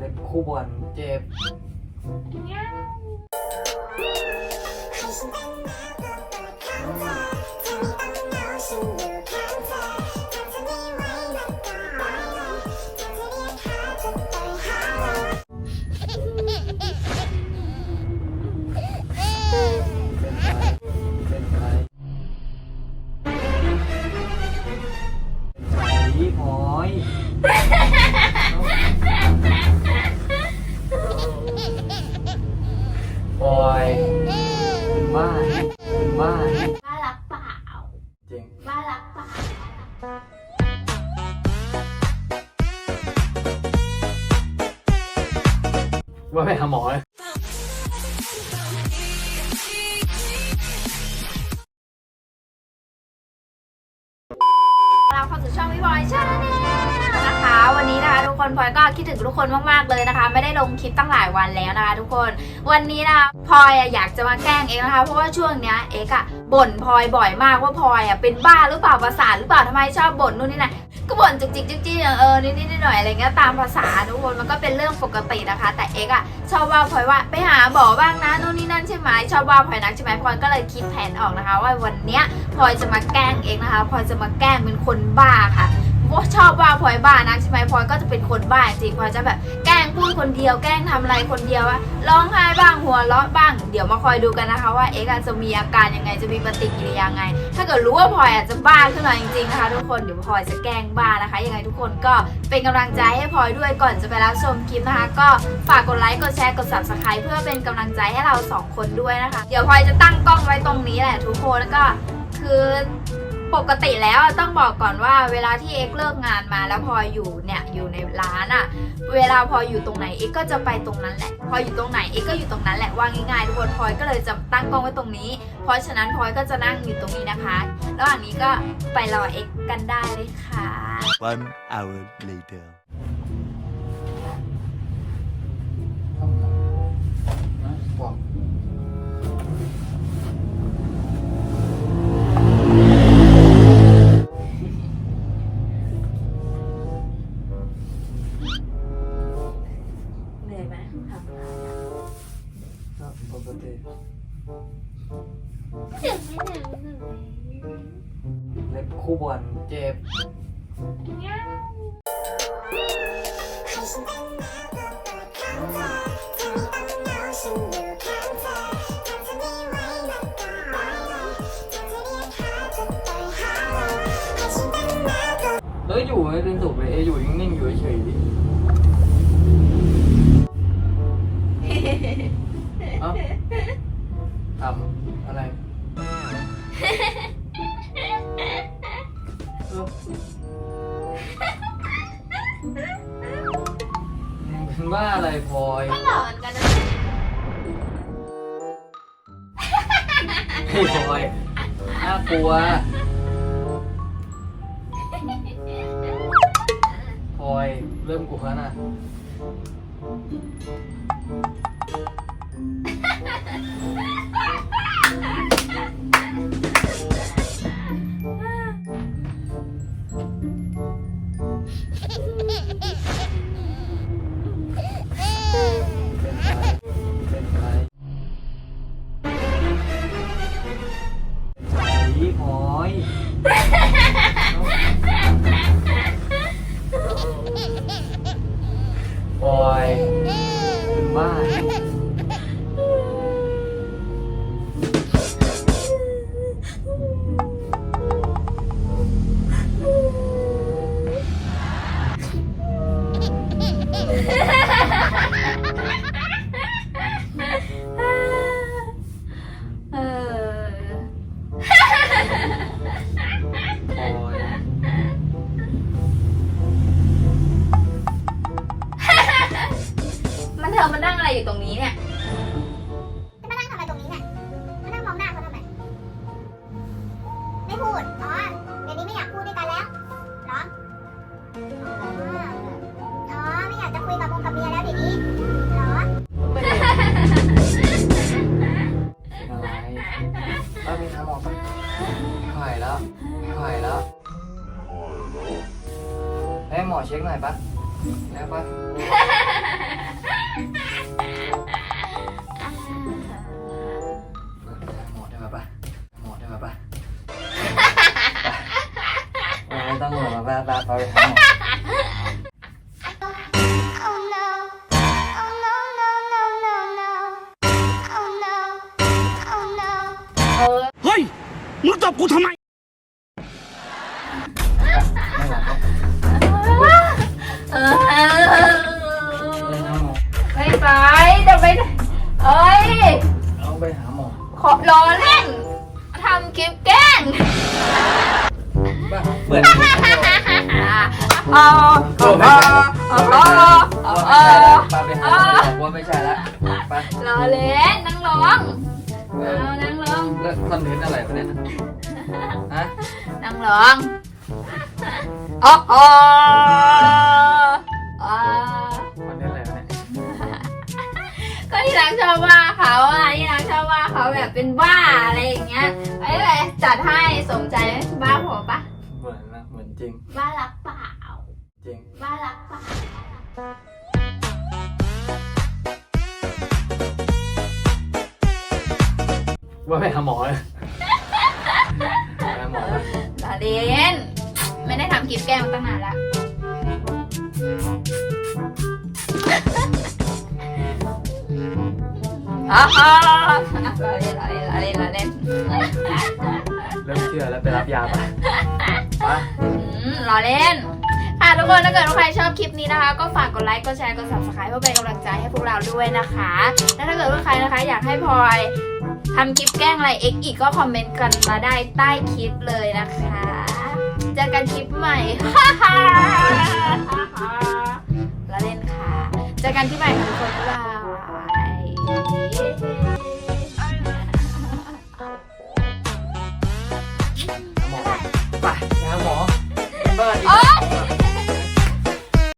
เล็บคู่บอลเจ็บเว่ไปหาหมอเลยเราเข้าสู่ช่องพี่บอยชาแนล คนพลอยก็คิดถึงทุกคนมากๆเลยนะคะ ไม่ได้ลงคลิปตั้งหลายวันแล้วนะคะ ทุกคนวันนี้นะคะพลอยอยากจะมาแกล้งเองนะคะ เพราะว่าช่วงเนี้ยเอกอะบ่นพลอยบ่อยมากว่าพลอยอะเป็นบ้าหรือเปล่าประสาทหรือเปล่าทำไมชอบบ่นนู่นนี่นั่นก็บ่นจุกจิกจุกจิกเออนิดนิดๆหน่อยอะไรเงี้ยตามภาษาทุกคนมันก็เป็นเรื่องปกตินะคะ แต่เอกอะชอบว่าพลอยว่าไปหาหมอบ้างนะนู่นนี่นั่นใช่ไหมชอบว่าพลอยนักใช่ไหมพลอยก็เลยคิดแผนออกนะคะ ว่าวันเนี้ยพลอยจะมาแกล้งเองนะคะพลอยจะมาแกล้งเป็นคนบ้าค่ะ ชอบว่าพลอยบ้านักใช่ไหมพลอยก็จะเป็นคนบ้าจริงพลอยจะแบบแกล้งพูดคนเดียว แกล้งทำอะไรคนเดียวอะร้องไห้บ้างหัวเราะบ้าง เดี๋ยวมาคอยดูกันนะคะว่าเอ็กซ์จะมีอาการยังไงจะมีปฏิกิริยาไง ถ้าเกิดรู้ว่าพลอยอาจจะบ้าขึ้นมาจริงๆนะคะทุกคนเดี๋ยวพลอยจะแกล้งบ้านะคะ ยังไงทุกคนก็เป็นกำลังใจให้พลอยด้วยก่อนจะไปรับชมคลิปนะคะ ก็ฝากกดไลค์กดแชร์กด subscribe เพื่อเป็นกำลังใจให้เราสองคนด้วยนะคะ เดี๋ยวพลอยจะตั้งกล้องไว้ตรงนี้แหละทุกคนแล้วก็คือ ปกติแล้วต้องบอกก่อนว่าเวลาที่เอ็กเลิกงานมาแล้วพออยู่เนี่ยอยู่ในร้านอะเวลาพออยู่ตรงไหนเอ็กก็จะไปตรงนั้นแหละ พออยู่ตรงไหนเอ็กก็อยู่ตรงนั้นแหละว่าง่ายๆทุกคนพลอยก็เลยจะตั้งกล้องไว้ตรงนี้ เพราะฉะนั้นพลอยก็จะนั่งอยู่ตรงนี้นะคะระหว่างนี้ก็ไปรอเอ็กกันได้เลยค่ะ One hour later. เหนื่อยไม่เหนื่อยไม่เหนื่อยเล็บคู่บอลเจ็บเอ้ยอยู่ไม่เป็นสุขเลยเอยอยู่นิ่งๆอยู่เฉยๆดิเอ้าทำอะไร เออเป็นว่าอะไรพลอย ก็หล่อเหมือนกันนะเฮ้ยพลอยน่ากลัวพลอยเริ่มกลัวแล้วนะ ผีพลอยพลอยบ้า ธอมานั่งอะไรอยู่ตรงนี้เนี่ย จะมานั่งทำอะไรตรงนี้เนี่ย มานั่งมองหน้าเขาทำไม ไม่พูด อ๋อ เดี๋ยวนี้ไม่อยากพูดด้วยกันแล้วเหรอ อ๋อ ไม่อยากจะคุยกับมงกับเมียแล้วเดี๋ยวนี้เหรอไม่ได้เป็นอะไรป้ามีน้ำหมอปะหายแล้วหายแล้วให้หมอเช็คหน่อยปะได้ปะ blah, blah, blah, blah, blah. Hey! มึงตบกูทำไม เออไปไปจะไปเอ้ย เอาไปหาหมอขอรอเล่นทำคลิปแกล้ง เหมือน อ๋ออ๋ออ๋ออ๋ออ๋ออ๋อาไปหาหมอบอกว่าไม่ใช่ละไปรอเล่นนั่งร้องเอานั่งร้องแล้วคอนเทนต์อะไรวะเนี่ยฮะนั่งร้องอ๋ออ๋ออ๋อคอนเทนต์อะไรวะเนี่ยก็ที่รักชอบว่าเขาอะที่รักชอบว่าเขาแบบเป็นบ้าอะไรอย่างเงี้ยไอ้เลยจัดให้สมใจไหมบ้าผมปะเหมือนนะเหมือนจริงบ้ารัก ว่าไปหาหมอเลยไปหาหมอเลยลาเดนไม่ได้ทำคลิปแกล้งมาตั้งนานละอ๋อลาเล่นลาเล่นลาเล่นลาเล่นเริ่มเชื่อแล้วไปรับยาไปไปอืมรอเล่นค่ะทุกคนถ้าเกิดว่าใครชอบคลิปนี้นะคะ ก็ฝากกดไลค์กดแชร์กด subscribe เพื่อเป็นกำลังใจให้พวกเราด้วยนะคะ และถ้าเกิดว่าใครนะคะ อยากให้พลอย ทำคลิปแกล้งอะไรเอ็กอีกก็คอมเมนต์กันมาได้ใต้คลิปเลยนะคะ เจอกันคลิปใหม่ฮ่าฮ่าละเล่นค่ะ เจอกันที่ใหม่ค่ะทุกคนบ๊ายบาย